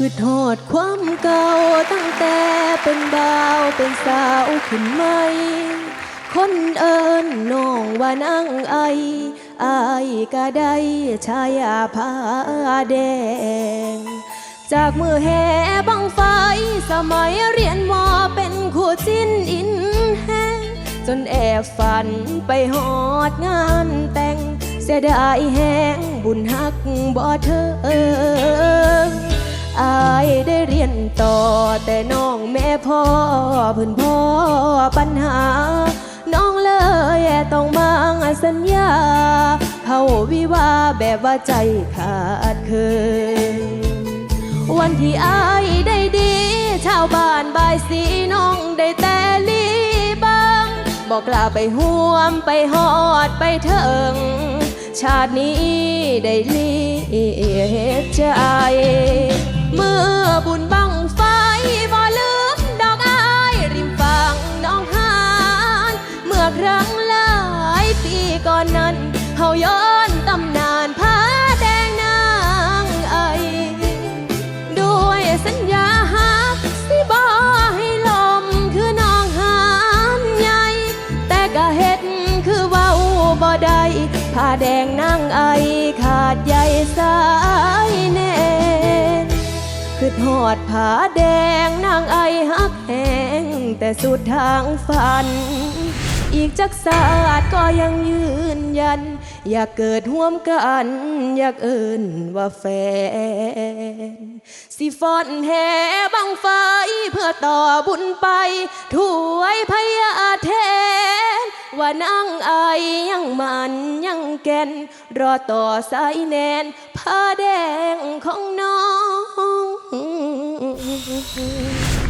คือทอดความเก่าตั้งแต่เป็นบ่าวเป็นสาวขึ้นไหม คนเอิญน้องว่านั่งไออายก็ได้ชายาผาแด จากมือแห่บังไฟ สมัยเรียนมอเป็นคู่จิ้นอินแห้งจนแอบฝันไปหอดงานแต่ง เสียดายแห้งบุญฮักบ่เธออายได้เรียนต่อแต่น้องแม่พ่อเพื้นพ่อปัญหา น้องเลยต้องมางสัญญา เขาวิวาแบบว่าใจขาดเคิน นที่อายได้ดี ชาวบ้านบายสีน้องได้แต่ลีบังบอกกล้าไปห่วมไปหอดไปเถิง ชาตินี้ได้ลีเหตุใจ เมื่อบุญบังไฟบ่ลืมดอกอายริมฝั่งน้องหาน เมื่อครั้งหลายปีก่อนนั้นเฮาย้อน ผ้าแดงนางไอขาดใยสายแน่นคือทอดผาแดงนางไอฮักแหงแต่สุดทางฝัน อีกจักศาสตร์ก็ยังยืนยัน อยากเกิดห่วมกัน อยากเอินว่าแฟน สิฟอนแห่บังไฟเพื่อต่อบุญไปถวยพ นั่งไอยังมันยังแก่น รอต่อสายแนนผ้าแดงของน้อง